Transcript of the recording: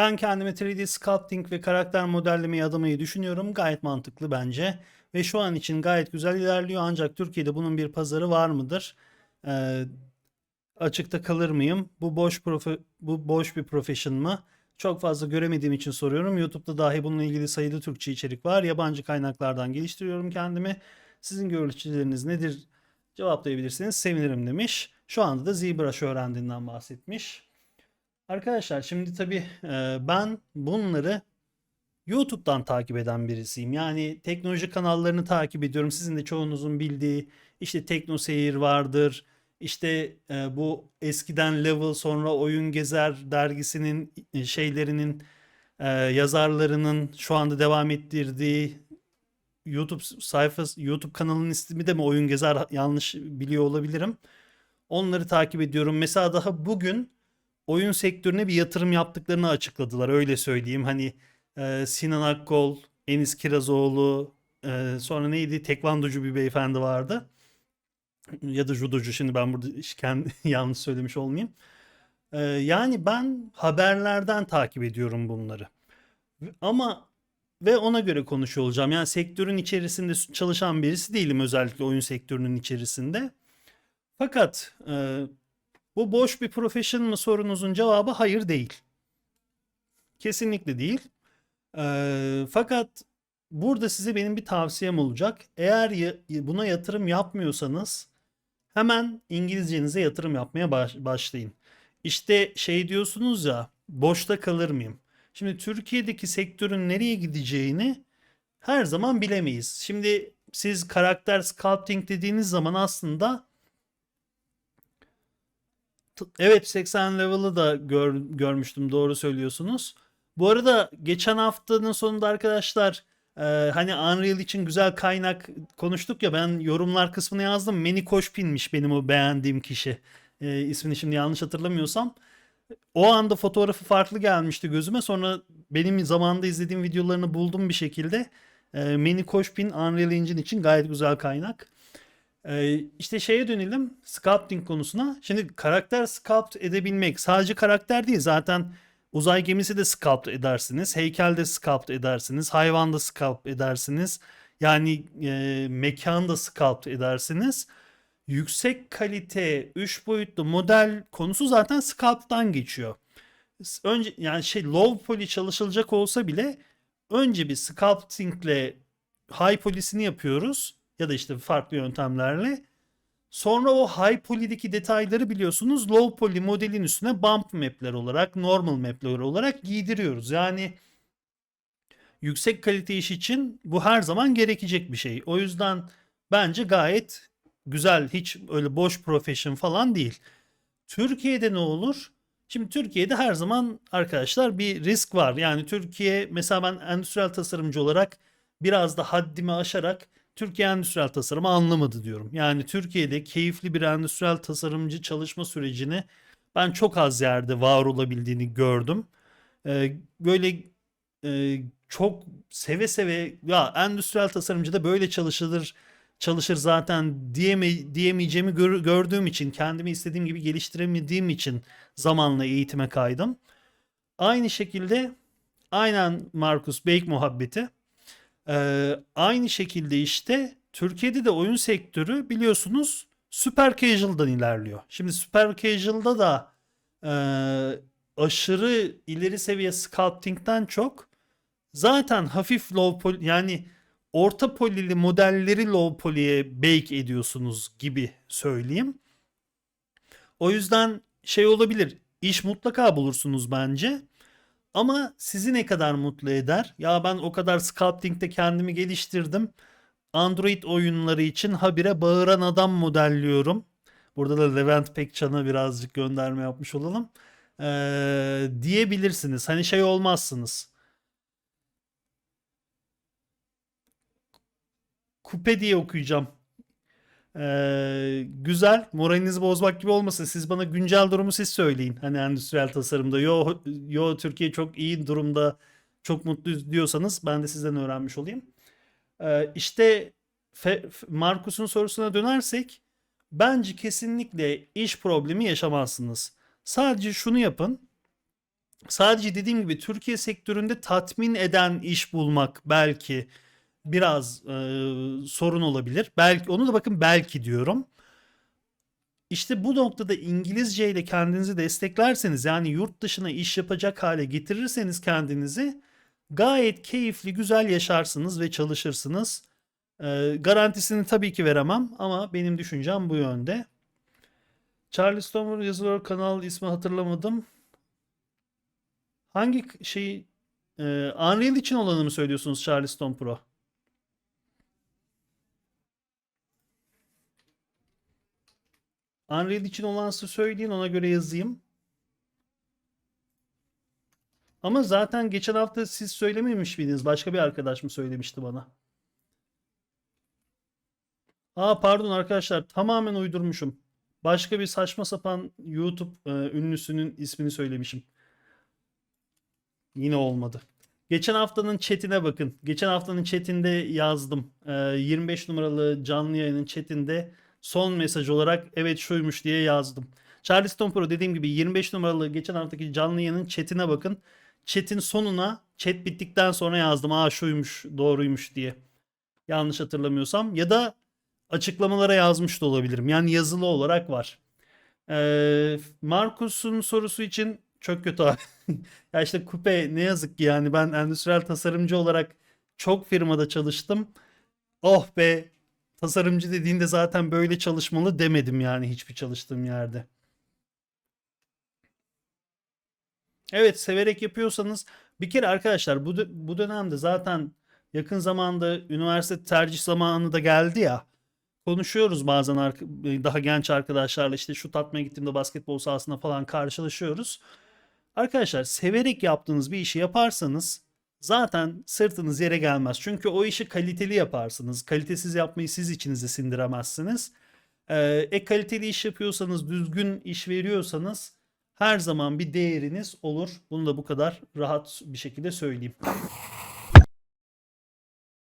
Ben kendime 3D sculpting ve karakter modellemeyi adamayı düşünüyorum. Gayet mantıklı bence. Ve şu an için gayet güzel ilerliyor. Ancak Türkiye'de bunun bir pazarı var mıdır? Ee, açıkta kalır mıyım? Bu boş profe- bu boş bir profession mı? Çok fazla göremediğim için soruyorum. YouTube'da dahi bununla ilgili sayılı Türkçe içerik var. Yabancı kaynaklardan geliştiriyorum kendimi. Sizin görüşleriniz nedir? Cevaplayabilirsiniz. Sevinirim demiş. Şu anda da ZBrush öğrendiğinden bahsetmiş. Arkadaşlar şimdi tabii e, ben bunları YouTube'dan takip eden birisiyim. Yani teknoloji kanallarını takip ediyorum. Sizin de çoğunuzun bildiği işte Tekno Seyir vardır. İşte e, bu eskiden Level sonra Oyun Gezer dergisinin e, şeylerinin yazarlarının şu anda devam ettirdiği YouTube sayfası YouTube kanalının ismi de mi Oyun Gezer yanlış biliyor olabilirim. Onları takip ediyorum. Mesela daha bugün oyun sektörüne bir yatırım yaptıklarını açıkladılar. Öyle söyleyeyim. Hani e, Sinan Akkol, Enis Kirazoğlu, e, sonra neydi? Tekvandocu bir beyefendi vardı. Ya da judocu. Şimdi ben burada kendi yanlış söylemiş olmayayım. E, yani ben haberlerden takip ediyorum bunları. Ama ve ona göre konuşuyor. Yani sektörün içerisinde çalışan birisi değilim özellikle oyun sektörünün içerisinde. Fakat e, bu boş bir profession mı sorunuzun cevabı hayır değil. Kesinlikle değil. Ee, fakat burada size benim bir tavsiyem olacak. Eğer buna yatırım yapmıyorsanız hemen İngilizcenize yatırım yapmaya baş- başlayın. İşte şey diyorsunuz ya boşta kalır mıyım? Şimdi Türkiye'deki sektörün nereye gideceğini her zaman bilemeyiz. Şimdi siz karakter sculpting dediğiniz zaman aslında Evet 80 level'ı da gör, görmüştüm doğru söylüyorsunuz. Bu arada geçen haftanın sonunda arkadaşlar e, hani Unreal için güzel kaynak konuştuk ya ben yorumlar kısmına yazdım. Meni Koşpin'miş benim o beğendiğim kişi. E, ismini şimdi yanlış hatırlamıyorsam. O anda fotoğrafı farklı gelmişti gözüme. Sonra benim zamanında izlediğim videolarını buldum bir şekilde. E, Meni Koşpin Unreal Engine için gayet güzel kaynak. Ee, işte şeye dönelim sculpting konusuna. Şimdi karakter sculpt edebilmek sadece karakter değil zaten uzay gemisi de sculpt edersiniz. Heykel de sculpt edersiniz. Hayvan da sculpt edersiniz. Yani e, mekan da sculpt edersiniz. Yüksek kalite 3 boyutlu model konusu zaten sculpt'tan geçiyor. Önce yani şey low poly çalışılacak olsa bile önce bir sculptingle high poly'sini yapıyoruz ya da işte farklı yöntemlerle. Sonra o high poly'deki detayları biliyorsunuz low poly modelin üstüne bump map'ler olarak, normal map'ler olarak giydiriyoruz. Yani yüksek kalite iş için bu her zaman gerekecek bir şey. O yüzden bence gayet güzel, hiç öyle boş profession falan değil. Türkiye'de ne olur? Şimdi Türkiye'de her zaman arkadaşlar bir risk var. Yani Türkiye mesela ben endüstriyel tasarımcı olarak biraz da haddimi aşarak Türkiye endüstriyel tasarımı anlamadı diyorum. Yani Türkiye'de keyifli bir endüstriyel tasarımcı çalışma sürecini ben çok az yerde var olabildiğini gördüm. Ee, böyle e, çok seve seve ya endüstriyel tasarımcı da böyle çalışılır çalışır zaten diyeme, diyemeyeceğimi gör- gördüğüm için kendimi istediğim gibi geliştiremediğim için zamanla eğitime kaydım. Aynı şekilde aynen Markus Beyk muhabbeti. Ee, aynı şekilde işte Türkiye'de de oyun sektörü biliyorsunuz super casual'dan ilerliyor. Şimdi super casual'da da e, aşırı ileri seviye sculpting'den çok zaten hafif low poly yani orta polili modelleri low poly'e bake ediyorsunuz gibi söyleyeyim. O yüzden şey olabilir. iş mutlaka bulursunuz bence. Ama sizi ne kadar mutlu eder? Ya ben o kadar sculpting'de kendimi geliştirdim. Android oyunları için habire bağıran adam modelliyorum. Burada da Levent Pekcan'a birazcık gönderme yapmış olalım. Ee, diyebilirsiniz. Hani şey olmazsınız. Kupe diye okuyacağım. Ee, güzel. Moralinizi bozmak gibi olmasın. Siz bana güncel durumu siz söyleyin. Hani endüstriyel tasarımda. Yo, yo Türkiye çok iyi durumda. Çok mutluyuz diyorsanız ben de sizden öğrenmiş olayım. Ee, işte Markus'un sorusuna dönersek bence kesinlikle iş problemi yaşamazsınız. Sadece şunu yapın. sadece dediğim gibi Türkiye sektöründe tatmin eden iş bulmak belki biraz e, sorun olabilir. Belki onu da bakın belki diyorum. İşte bu noktada İngilizce ile kendinizi desteklerseniz yani yurt dışına iş yapacak hale getirirseniz kendinizi gayet keyifli, güzel yaşarsınız ve çalışırsınız. Ee, garantisini tabii ki veremem ama benim düşüncem bu yönde. Charlie Stoner yazılıyor kanal ismi hatırlamadım. Hangi şeyi e, Unreal için olanı mı söylüyorsunuz Charlie Stone Pro? Unreal için olansı söyleyin ona göre yazayım. Ama zaten geçen hafta siz söylememiş miydiniz? Başka bir arkadaş mı söylemişti bana? Aa pardon arkadaşlar tamamen uydurmuşum. Başka bir saçma sapan YouTube e, ünlüsünün ismini söylemişim. Yine olmadı. Geçen haftanın chatine bakın. Geçen haftanın chatinde yazdım. E, 25 numaralı canlı yayının chatinde son mesaj olarak evet şuymuş diye yazdım. Charlie Stone Pro dediğim gibi 25 numaralı geçen haftaki canlı yayının chatine bakın. Chat'in sonuna chat bittikten sonra yazdım. Aa şuymuş doğruymuş diye. Yanlış hatırlamıyorsam. Ya da açıklamalara yazmış da olabilirim. Yani yazılı olarak var. Ee, Markus'un sorusu için çok kötü abi. ya işte kupe ne yazık ki yani ben endüstriyel tasarımcı olarak çok firmada çalıştım. Oh be tasarımcı dediğinde zaten böyle çalışmalı demedim yani hiçbir çalıştığım yerde. Evet severek yapıyorsanız bir kere arkadaşlar bu, bu dönemde zaten yakın zamanda üniversite tercih zamanı da geldi ya. Konuşuyoruz bazen daha genç arkadaşlarla işte şut atmaya gittiğimde basketbol sahasında falan karşılaşıyoruz. Arkadaşlar severek yaptığınız bir işi yaparsanız zaten sırtınız yere gelmez. Çünkü o işi kaliteli yaparsınız. Kalitesiz yapmayı siz içinize sindiremezsiniz. Ee, e kaliteli iş yapıyorsanız, düzgün iş veriyorsanız her zaman bir değeriniz olur. Bunu da bu kadar rahat bir şekilde söyleyeyim.